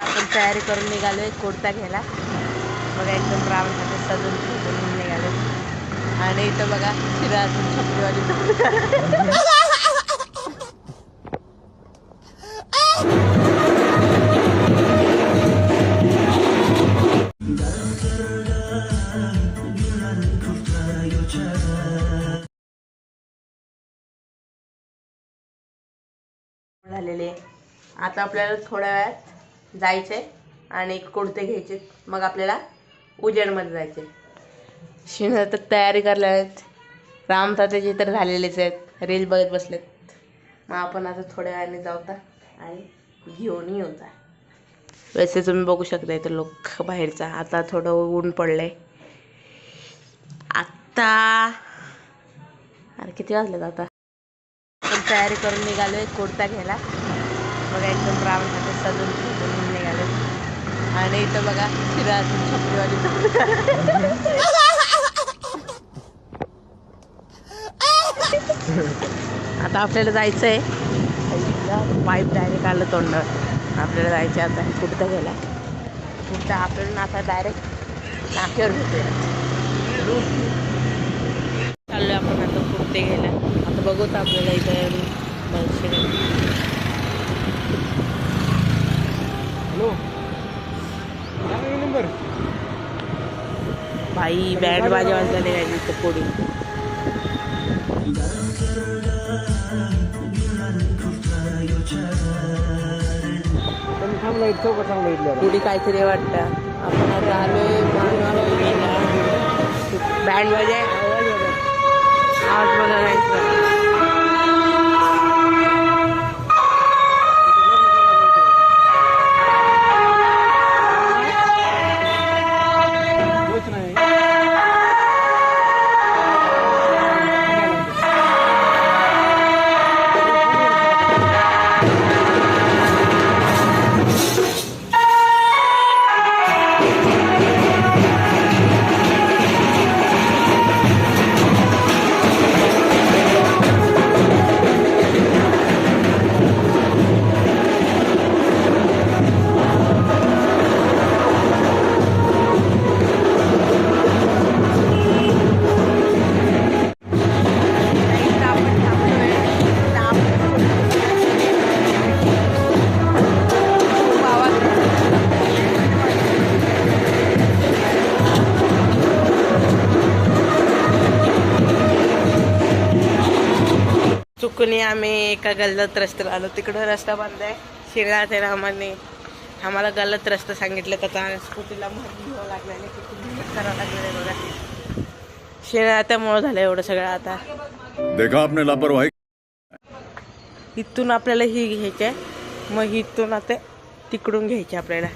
आपण तयारी करून निघालोय कुर्ता घ्यायला. बघा एकदम रावणासाठी सजून सजून निघालो आणि इथं बघा शिरा अजून छपरीवाली झालेले. आता आपल्याला थोड्या वेळात जायचंय आणि कुर्ते घ्यायचे मग आपल्याला उजेडमध्ये जायचे. शिण तर तयारी करल्या आहेत. राम तात्याचे तर झालेलेच आहेत. रील बघत बसलेत. मग आपण आता थोड्या वेळाने जाऊता आणि घेऊन येऊ जा वैसे तुम्ही बघू शकता इथं लोक बाहेरचा. आता थोडं ऊन पडलंय. आत्ता अरे किती वाजलेत आता? तयारी करून निघालोय कुर्ता घ्यायला. मग एकदम राम सजून सजून. आणि इथं बघा शिरा अजून छपरीवाली आता आपल्याला जायचं आहे पाईप डायरेक्ट आलं तोंडावर. आपल्याला जायचं आता. कुठं घ्यायला कुठं आपल्याला आता डायरेक्ट नाक्यावर भेटूया चाललो आपण आता कुठे घ्यायला आता बघू तर आपल्याला इथं बसशील हॅलो? भाई बँड बाजा झाले काय इथं पोडी पुढे काहीतरी वाटतं. आपण आता आलोय बँड बाजा आवाज बघा जायचं चुकून आम्ही एका गल्लत रस्त्याला आलो. तिकडं रस्ता बंद आहे. शिळा ते रामाने. आम्हाला गलत रस्ता सांगितलं तर आता स्कूटीला घ्यावं लागल्याने किती मेहनत करावं लागलेलं आहे बघा शिळा त्यामुळं झालं एवढं सगळं आता. देखा आपने लापरवाही इथून आपल्याला ही घ्यायची आहे मग इथून आता तिकडून घ्यायची आपल्याला.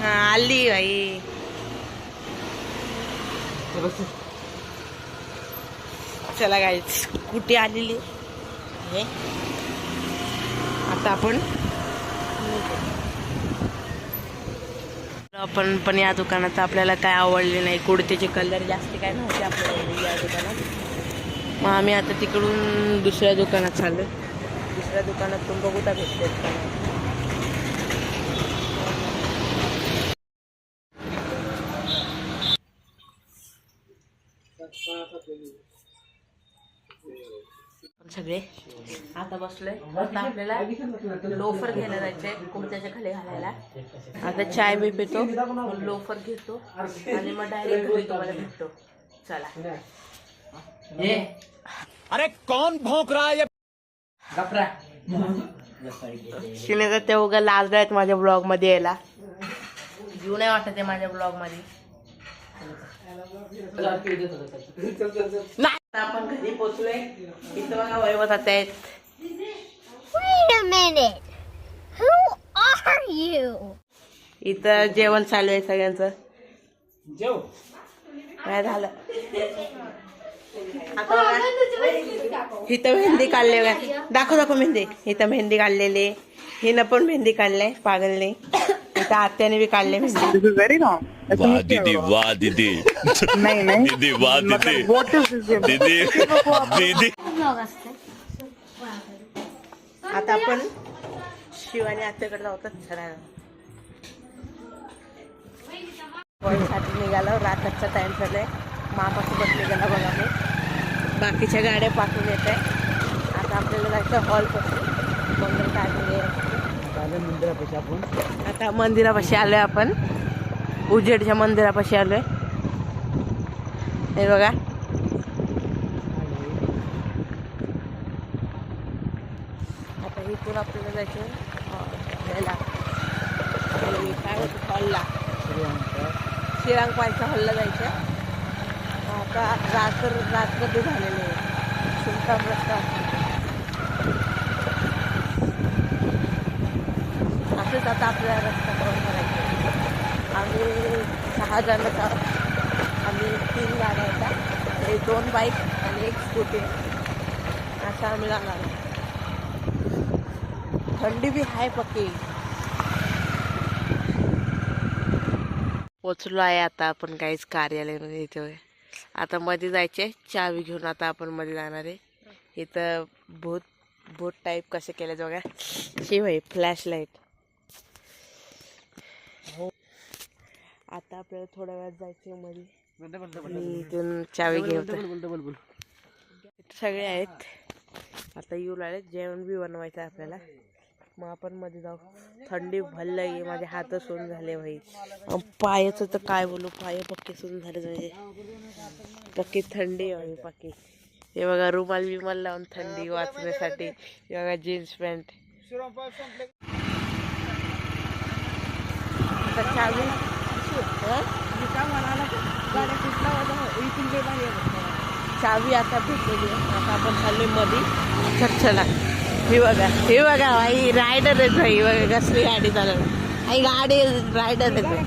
हा आली बाई. चला गाई कुठे आलेली आहे. आता आपण आपण पण या दुकानात आपल्याला काय आवडले नाही कुडतीचे कलर जास्त काय नव्हते आपल्याला या दुकानात. मग आम्ही आता तिकडून दुसऱ्या दुकानात चाललो दुसऱ्या दुकानात पण बघू भेटते का सगळे आता बसलोय. आता आपल्याला लोफर घ्यायला जायचंय कुर्त्याच्या खाली घालायला. आता चाय बी पितो लोफर घेतो आणि मग डायरेक्ट घरी तुम्हाला भेटतो. चला. अरे कौन भौंक रहा है ये? शिने तर ते उगा लाजले आहेत माझ्या ब्लॉगमध्ये यायला. घेऊ नाही वाटत आहे माझ्या ब्लॉगमध्ये. आपण घरी पोचलोय. इथं बघा वैभव जात आहेत. Wait a minute. Who are you? इथं जेवण चालू आहे सगळ्यांचं. जेव. काय झालं. आता बघा. इथं मेहंदी काढले बघा. दाखव दाखव मेहंदी. इथं मेहंदी काढलेली हिनं पण मेहंदी काढले पागलने. इथं आत्याने बी काढले mistake. दीदी वाह दीदी. नहीं नहीं. दीदी वाह दीदी. is this? दीदी दीदी. आता आपण शिवानी आत्याकडे जाऊ तर सरायला साठी निघालो. रात्रीचा टाइम झालाय. मामासोबत निघाला बघा मी. बाकीच्या गाड्या पाठवून येत आहे. आता आपल्याला जायचं हॉलपासून मंदिर काय म्हणजे चालेल मंदिरापाशी आपण. आता मंदिरापाशी आलोय आपण. उजेडच्या मंदिरापाशी आलोय. हे बघा. आता इथून आपल्याला जायचं अं, काय होतं? हॉलला. श्रीरंगपालच्या हॉलला जायचं आता रात्र रात्र झालेलं आहे. सुलतान रस्ता. असंच आता आपल्याला रस्ता करून करायचं आम्ही सहा जण आहोत. आम्ही तीन गाड्या आहेत. एक दोन बाईक आणि एक स्कूटी. असं आम्ही जाणार थंडी बी आहे पक्की. पोचलो आहे आता आपण काहीच कार्यालयामध्ये इथे. आता मध्ये जायचे. चावी घेऊन आता आपण मध्ये जाणार आहे. इथं भूत भूत टाईप कसे केले बघा. शिवाय फ्लॅश लाइट आता आपल्याला थोड्या वेळात जायचं मध्ये इथून चावी घेऊन सगळे आहेत. आता येऊ लागले जेवण बी बनवायचं आहे आपल्याला. मग आपण मध्ये जाऊ. थंडी भरलं आहे माझे हात सून झाले भाई पायाचं तर काय बोलू? पाय पक्के सून झाले म्हणजे पक्की थंडी आहे पक्की. हे बघा रुमाल बिमाल लावून थंडी वाचण्यासाठी. हे बघा जीन्स पॅन्ट. आता चावी? चावी आता भेटलेली आता आपण चाललोयमध्ये चल हे बघा हे बघा आई रायडर आहेत भाई बघा कसली गाडी चालवली आई गाडी रायडर आहेत भाई.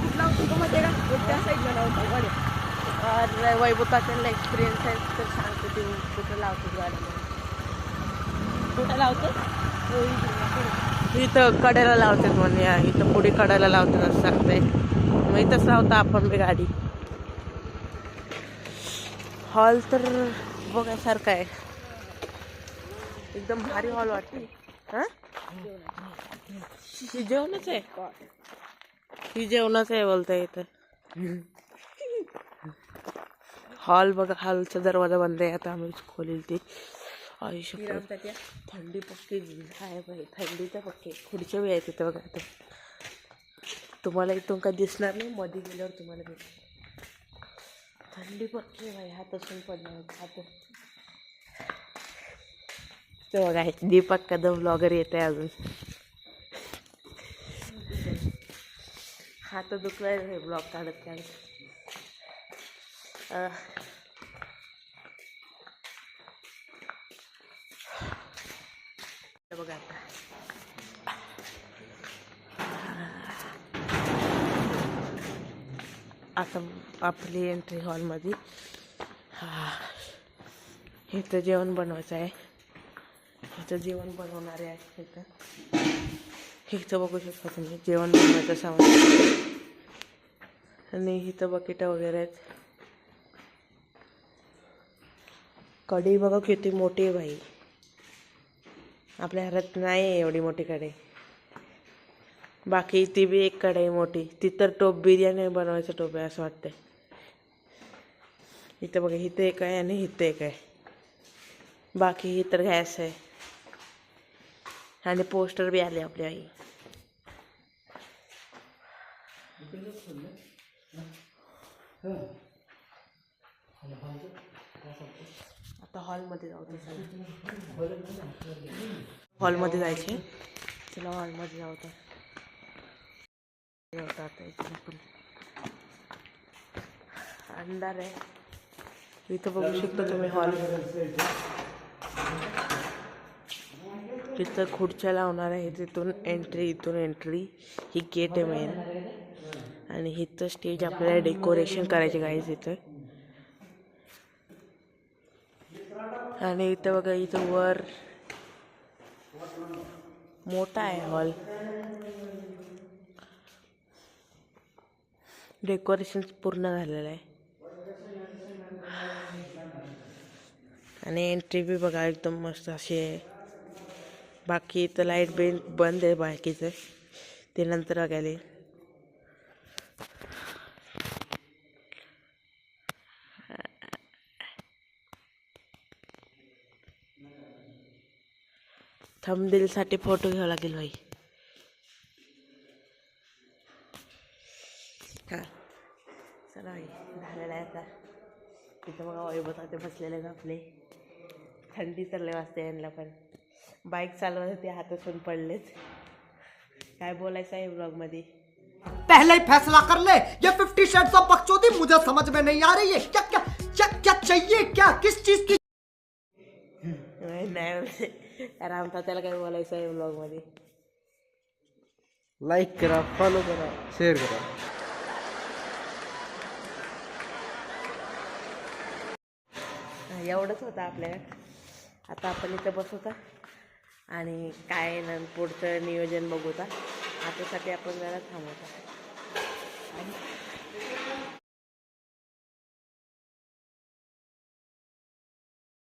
एक्सपिरियन्स आहे. तर सांगतो ते कुठं लावतो गाडी. कुठं लावतो? इथं कडेला लावतात म्हणे. या. इथं पुढे कडेला लावतात असं सांगते. मग इथंच लावतो आपण बी गाडी. हॉल तर बघायसारखा आहे. एकदम भारी हॉल वाटते. हा? ही जेवणच आहे. ही जेवणच आहे बोलता इथं. हॉल बघा हॉलचा दरवाजा बंद आहे. आता आम्ही खोलील ती. आयुष्य थंडी पक्की आहे बाई. थंडी तर पक्की. खुर्च्या बी आहेत तिथं बघा. तुम्हाला इथून काय दिसणार नाही. मध्ये गेल्यावर तुम्हाला भेटेल. थंडी पडते भाई हात असून पडणार हात तर बघा दीपक कदम ब्लॉगर येत आहे अजून. हात दुखलाय हे ब्लॉग काढत काढत अह. हे बघा आता आता आपली एंट्री हॉलमध्ये हा. इथं जेवण बनवायचं आहे. इथं जेवण बनवणारे आहे इथं. इथं बघू शकता तुम्ही जेवण बनवायचं सामान. आणि इथं बकेटं वगैरे आहेत. कढई बघा किती मोठी आहे भाई आपल्या घरात नाही आहे एवढी मोठी कढई. बाकी ती बी एक कढई मोठी. ती तर टोप बिर्याणी बनवायचं टोप आहे असं वाटतंय. इथं बघा एक आहे आणि एक आहे. बाकी ही गॅस आहे. आणि पोस्टर बी आले आपल्या आई. आता हॉलमध्ये जाऊ हॉलमध्ये जायचे. चला हॉलमध्ये जाऊ तर आता अंधार इथं बघू शकता तुम्ही हॉल इथं खुर्च्या लावणार आहे तिथून एंट्री इथून एंट्री ही गेट आहे मेन आणि इथं स्टेज आपल्याला डेकोरेशन करायचे गाईज इथं. आणि इथं बघा इथं वर मोठा आहे हॉल डेकोरेशन पूर्ण झालेलं आहे. आणि एंट्री बी बघा एकदम मस्त अशी आहे बाकी इथं लाइट बिल बंद आहे बाकीचं. ते नंतर बघायला. येईल. फोटो घ्यावा लागेल भाई हां. चला भाई झालेला आहे आता. तिथं बघा वैभव ते बसलेले आहेत आपले. थंडी तर लय वाजते यांना पण. बाईक चालवत होते हातातून पडलेत. काय बोलायचं आहे ब्लॉगमध्ये पहले ही फैसला कर ले ये फिफ्टी शेड्स ऑफ बकचोदी मुझे समझ में नहीं आ रही है। क्या क्या क्या क्या चाहिए क्या? किस चीज की? नाही बोलते. रामता त्याला काय बोलायचं आहे ब्लॉगमध्ये लाईक करा फॉलो करा शेअर करा. एवढंच होतं आपल्याकडे आता आपण इथं बसवता. आणि काय पुढचं नियोजन बघूता आतासाठी आपण जरा थांबवता. आणि